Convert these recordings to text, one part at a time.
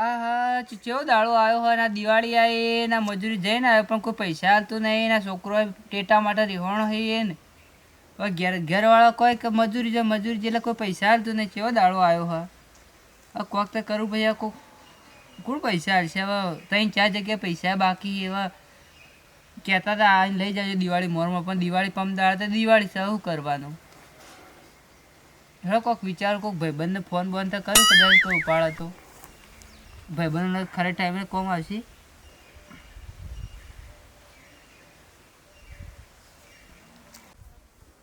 આ હા ચેવો દાડો આવ્યો હોય, ના દિવાળી આવી, ના મજૂરી જઈને આવ્યો, પણ કોઈ પૈસા હાલતું નહીં, ના છોકરો ટેટા માટે રહેવાનું હોય ને. હવે ઘેર, ઘરવાળા કોઈ કે મજૂરી છે, મજૂરી એટલે કોઈ પૈસા હાલતું નહીં, ચેવો દાડો આવ્યો હોય. હવે કોક તો કરું ભાઈ કોક, કોણ પૈસા હાલશે? હવે ત્રણ, ચાર જગ્યાએ પૈસા બાકી એવા કહેતા હતા આ લઈ જાજો દિવાળી મોરમાં. પણ દિવાળી પમદાડ તો દિવાળી શું કરવાનું? હવે કોક વિચાર, કોક ભાઈબંધને ફોન બોન તો કર્યું કદાચ કોઈ ઉપાડ તો ભાઈબંધને ખરે ટાઈમે કોમ આવશે?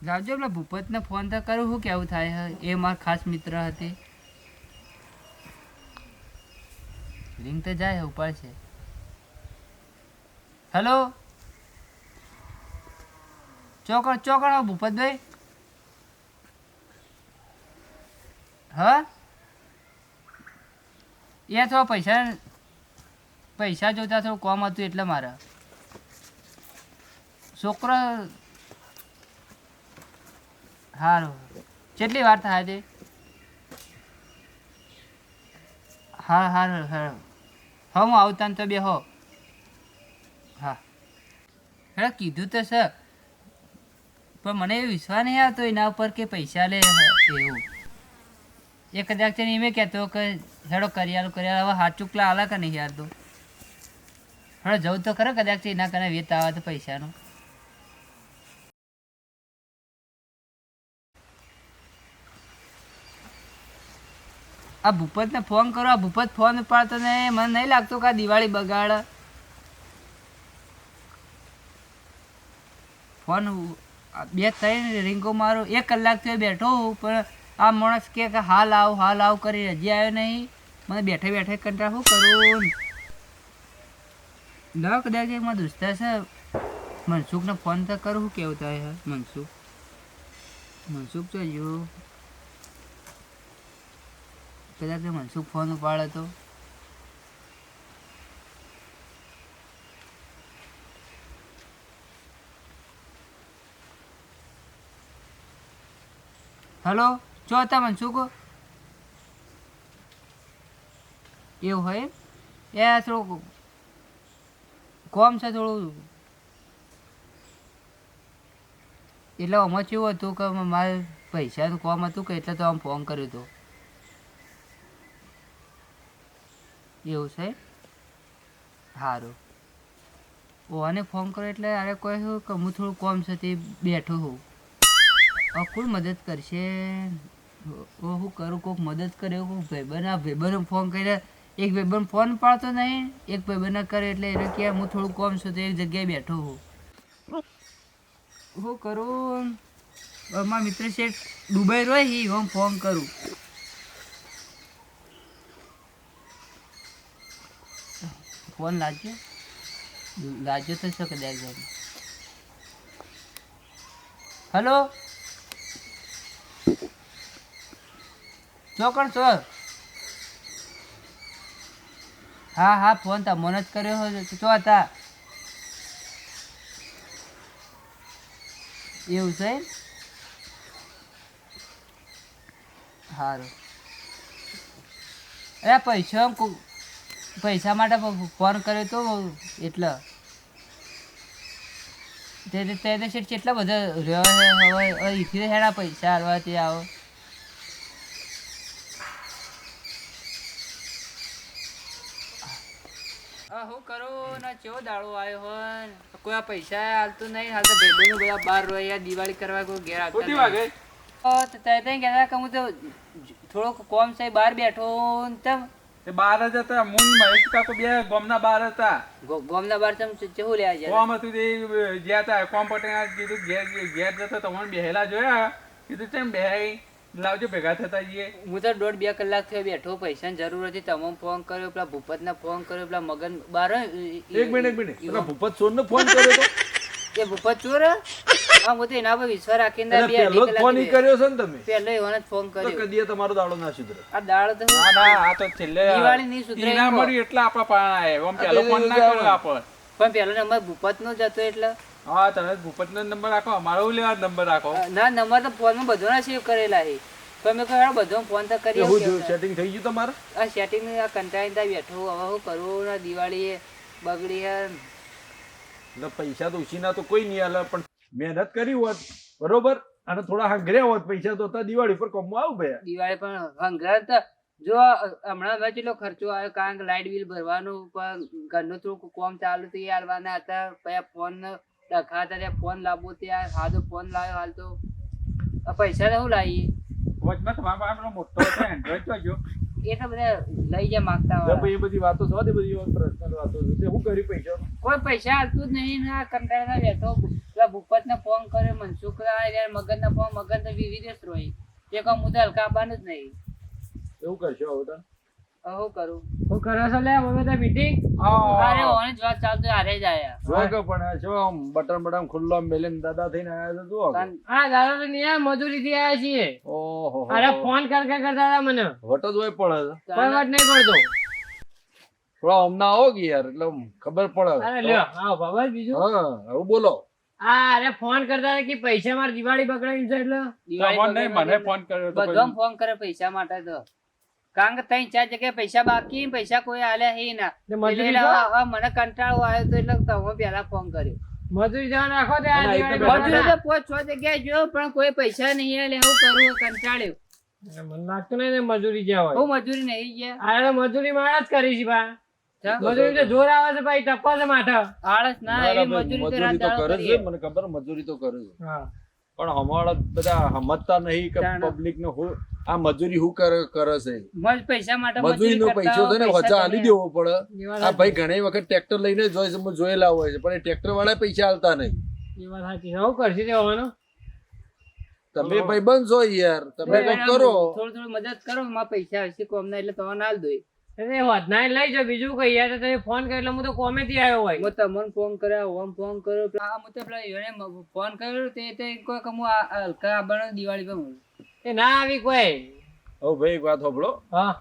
લાવજો પેલા ભૂપતને ફોન તો કરું, શું કેવું થાય? એ મારા ખાસ મિત્ર હતી. રિંગ તો જાય ઉપાડશે હેલો ચોકડ ચોકડ ભૂપતભાઈ. હા? એ થોડા પૈસા પૈસા જોતા થોડું કોમ હતું એટલે મારે. છોકરો સારું કેટલી વાર થાય તે? હા હા હા હા હું આવતા તો બે હો. હા. હેડા કીધું તો સર પણ મને એ વિશ્વાસ નહીં આવતો એના ઉપર કે પૈસા લે એવું. એ કદાચ છે ને એમ કહેતો કે હેડો કરિયાલું કરિયાલું, હવે હાથ ચૂકલા આલા કે નહીં યાર તો? હેડો જવું તો ખરો કદાચ એના કને વેત આવે તો પૈસાનું. આ ભૂપતને ફોન કરો, આ ભૂપત ફોન ઉપાડતો ને મને નહીં લાગતું કે આ દિવાળી બગાડ. ફોન બે ત્રણ રિંગો મારો, એક કલાક થયો બેઠો પણ આ માણસ કે હાલ આવ હાલ આવ કરી હજી આવ્યો નહીં. મને બેઠે બેઠે કંટાળ, શું કરું? લાવ કદાચ એક મારા દોસ્તા છે, મનસુખને ફોન તો કરું, શું કેવું થાય મનસુખ? મનસુખ તો જો. કદાચ મનસુખ ફોન ઉપાડે તો. હલો? ચો શું કહો? એવું હોય એ થોડુંક કોમ છે થોડું. એટલે આમાં કેવું હતું કે મારે પૈસાનું કોમ હતું કે એટલે તો આમ ફોન કર્યો હતો એવું છે? સારું ઓને ફોન કર્યો એટલે અરે કોઈ કે હું થોડું કોમ છે તે બેઠો હું કોણ મદદ કરશે? હું કરું? કોઈક મદદ કરે એવું કોઈક ભાઈબંધ આ ભાઈબંધને ફોન કર્યા. એક ભાઈબંધ ફોન પાડતો નહીં, એક ભાઈબંધને કરે એટલે એને કહે હું થોડું કોમ છું તો એક જગ્યાએ બેઠો હું. હું કરું? મારા મિત્ર શેઠ દુબઈ રહે હી, હું ફોન કરું. ફોન લાગ્યો? લાગ્યો તો શકે કદાચ હલો ચોકણ છો હા હા ફોન તમને જ કર્યો હોય તો ચો હતા એવું છે સારું અરે પૈસા પૈસા માટે ફોન કર્યો તો એટલે તે તે- શેઠ કેટલા બધા રહ્યો હવે અહીંથી હેડા પૈસા હાલવા તે આવો હું કરું? ને ચેવો દાડો આવ્યો હોય કોઈ આ પૈસા હાલતું નહીં. હાલ તો ભેગું બધા બહાર રહ્યા દિવાળી કરવા કોઈ ઘેર આવતા વાગે તો તે તે કહેતા કે હું તો થોડોક કોમ છે બહાર બેઠો તમ. તે બાર જ હતા. મુન મહેશ કાકો બે ગોમના બાર હતા. ગોમના બહાર તમ ચેવું લેવા જાય કોમ હતું તે જ્યાં હતા. કોમ પટેલ કીધું ઘેર ઘેર જતો તમને બેહેલા જોયા. કીધું તેમ બેહાઈ લાવજો ભેગા થતા જઈએ. હું તો દોઢ બે કલાક થયો બેઠો પૈસાની જરૂર હતી તમામ ફોન કર્યો પેલા ભૂપત ને ફોન કર્યો પેલા મગન બાર એક મિનિટ એક મિનિટ પેલા ભૂપત સોનને ફોન કર્યો તો? એ ભૂપત ચોર? હે? હા તો એના પર વિશ્વાસ રાખીને બે પહેલો ફોન કર્યો છે ને તમે? પહેલો એવાને ફોન તો કર્યો. તમારો દાડો ના સુધરે. આ દાળ તો ના ના આ તો છેલ્લે દિવાળી નહીં સુધરે એમ કહો. એટલે આપણા પાણા આવ્યા. આમ પેલો ફોન ના કર્યો આપણ. પણ પેલો નંબર ભૂપત નો જ હતો એટલે હા તમે ભૂપતનો નંબર રાખો અમારો લેવા નંબર રાખો. ના નંબર તો ફોનમાં બધાના સેવ કરેલા છે. તો અમે કહ્યું બધો ફોન તો કરી હું સેટિંગ થઈ ગયું તમારે? આ સેટિંગ આ કંટાળી ત્યાં બેઠો હવે હું કરું ને દિવાળી બગડી એટલે પૈસા તો ઉછીના તો કોઈ નહીં આલે પણ મહેનત કરી હોત બરોબર? અને થોડા હંગર્યા હોત પૈસા તો દિવાળી પર કમવા આવું ભાઈ. દિવાળી પણ હંગરા તો જો હમણાં મેં કેટલો ખર્ચો આવ્યો કારણ કે લાઇટ બિલ ભરવાનું પણ ઘરનું થોડું કોમ ચાલુ થઈ હાલવાના હતા. પછી ફોન ડખા ત્યાં ફોન લાવવો ત્યાં તો ફોન લાવ્યો હાલ તો. પૈસા તો શું લાવીએ? વચમાં તમારા પાસે મોટો હતો એન્ડ્રોઈડ તો જો. એ તો બધા લઈ જાય માગતા હોય. એ બધી વાતો થવા દે બધી પર્સનલ વાતો છે. હું કર્યું પૈસા કોઈ પૈસા હાલતું જ નહીં ને આ કંટાળા બેઠો. પેલા ભૂપત ને ફોન કર્યો મનસુખ મગન ને ફોન મગન તો જ રોય એ કહું હું તો હલકા આવવાનું જ નહીં. એવું કરશો હવે કરું? હું કરો છો લે હવે તો મીટિંગ અરે ઓને જ વાત ચાલતું હારે જ આયા. જો કે પણ આ આમ બટન બટન ખુલ્લો આમ દાદા થઈને આયા તો જુઓ હા દાદા તો નહીં મજૂરી થી આવ્યા છીએ. ઓહો. અરે ફોન કર કર કરતા હતા મને. વટ જ હોય પડે કોઈ વાત નહીં પડતો થોડા હમણાં આવો કે યાર એટલે ખબર અરે પડે લ્યો હા બાબા બીજું. હા હવે બોલો. હા અરે ફોન કરતા કે પૈસા મારે દિવાળી બગડાવી છે એટલે? મને ફોન કર્યો ફોન કરે પૈસા માટે તો. કારણ કે ત્રણ ચાર જગ્યાએ પૈસા બાકી પૈસા કોઈ આલ્યા હે ના. એટલે મને કંટાળો આવ્યો તો એટલે તમે પેલા ફોન કર્યો. મજૂરી જવા નાખો તે મજૂરી તો પાંચ છ જગ્યાએ જોયો પણ કોઈ પૈસા નહીં આલે હું કરું કંટાળ્યો. મને લાગતું નહીં મજૂરી જ્યાં હોય. હું મજૂરી નહીં ગયા અરે મજૂરી મારા જ કરી છે બા. મજૂરી તો જોર આવે છે ભાઈ ટપ્પા છે માથા. આળસ ના મજૂરી તો કરે છે મને ખબર મજૂરી તો કરે છે. હા. પણ અમારા બધા સમજતા નહીં કે પબ્લિક ને હું આ મજૂરી હું કરે કરે છે? પૈસા માટે મજૂરી નો પૈસો છે ને વચ્ચે આલી દેવો પડે. આ ભાઈ ઘણી વખત ટ્રેક્ટર લઈને જોઈ છે, જોયેલા હોય છે પણ એ ટ્રેક્ટર વાળા પૈસા આલતા નહીં. એ વાત સાચી હું કરશે તે હોવાનું? તમે ભાઈ બંધ છો યાર. તમે થોડું કરો. થોડું મદદ કરો માં પૈસા હશે કોમના એટલે તમને ના દો અરે વધનાય લઈ જો બીજું કઈ યાર તો તમે ફોન કર્યો એટલે હું તો કોમેથી આવ્યો હોય. હું તમને ફોન કર્યો ઓમ ફોન કર્યો આ હું તો પેલા એને ફોન કર્યો તે તે કોઈ કમુ હું આ- આ હલકા આવવાનો દિવાળી પર હું. એ ના આવી કોઈ. હવે ભાઈ એક વાત હોબળો હા.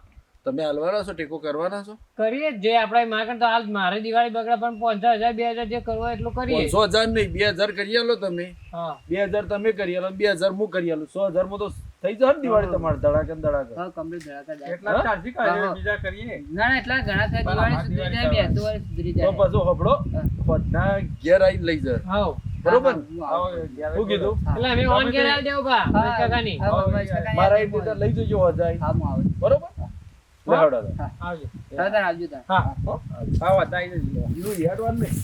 તમે હલવાના છો ટેકો કરવાના છો? કરીએ જે આપણે માગણ તો હાલ મારે દિવાળી બગડે પણ પંચાસ હજાર બે હજાર જે કરવો એટલું કરીએ. પાંચસો હજાર નહીં બે હજાર કરી આલો તમે. હા. બે હજાર તમે કરી આલો બે હજાર હું કરી આલો. સો હજારમાં તો થઈ જશે ને દિવાળી તમારે ધડાકે ને ધડાકે. હા કમ્પ્લીટ ધડાકે એટલા ચાર્જી કાઢે બીજા કરીએ? ના ના એટલા ઘણા થાય. દિવાળી સુધરી જાય બેસતું વર્ષ સુધરી તો જાય પાછું સાંભળો બધા ઘેર આવી લઈ જાય. હાઉ બરોબર? હા, હા, આવો. હું આવું. જ્યારે શું કીધું એટલે અમે ઓન કરી આવી દેવું બા હા, દસ ટકાની હા, બસ, બસ, કાંઈ મારા નહીં. એટલે લઈ જજો હજાર હા, હું આવું. બરોબર? લે હવડા તો. આવજો. તરત જ આવજો તાર. હા. હો? હા વધારી દેજો બીજું યાદ વાર નહીં.